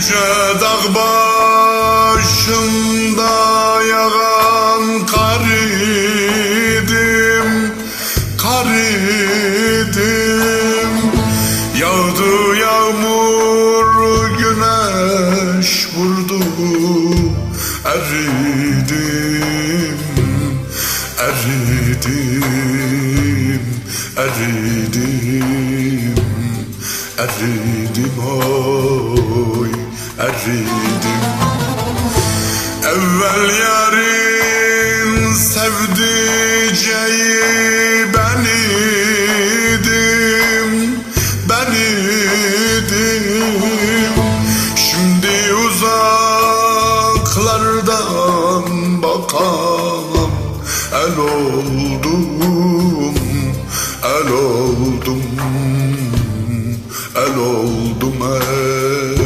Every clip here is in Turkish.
Yüce dağ başında yağan kar idim, kar idim. Yağdı yağmur güneş vurdu eridim, eridim, eridim, eridim oy, eridim. Evvel yarın sevdiceği ben idim, ben idim. Şimdi uzaklardan bakan el oldum, el oldum, el oldum ey,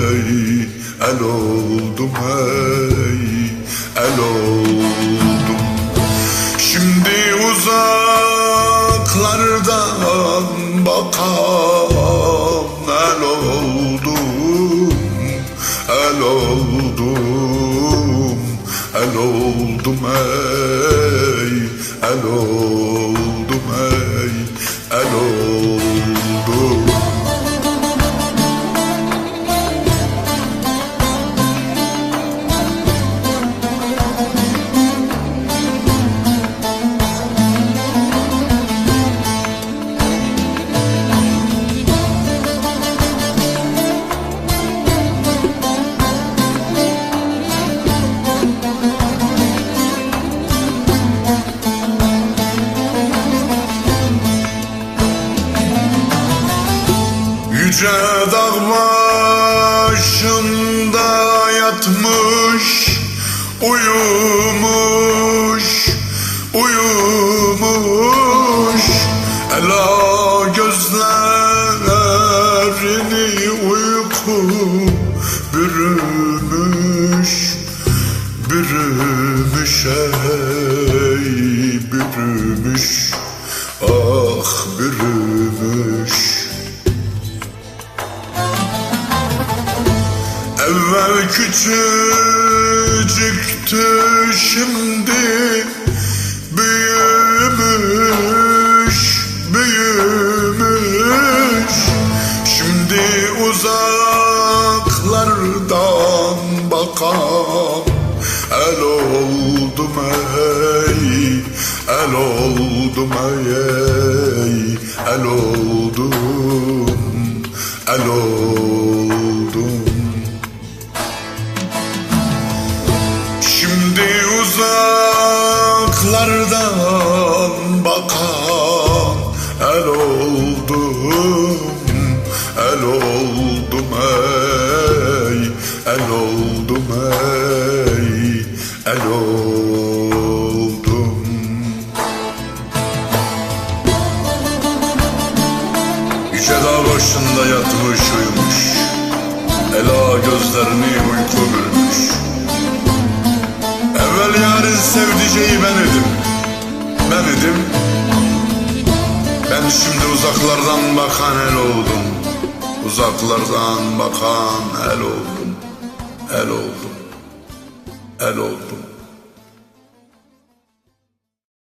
el oldum ey, el oldum. Şimdi uzaklardan bakan el oldum, el oldum, el oldum ey, el oldum Yüce dağ başında yatmış Uyumuş, Evvel küçücüktü şimdi büyümüş, büyümüş. Şimdi uzaklardan bakan el oldum ey, el oldum ey, el oldum, el oldum oldum, el oldum ey, el oldum ey, el oldum. Yüce dağ başında yatmış uyumuş, ela gözlerini uyku bürümüş. Evvel yarın sevdiceği ben idim Ben idim Ben şimdi uzaklardan bakan el oldum. Uzaklardan bakan el oldum. El oldum. El oldum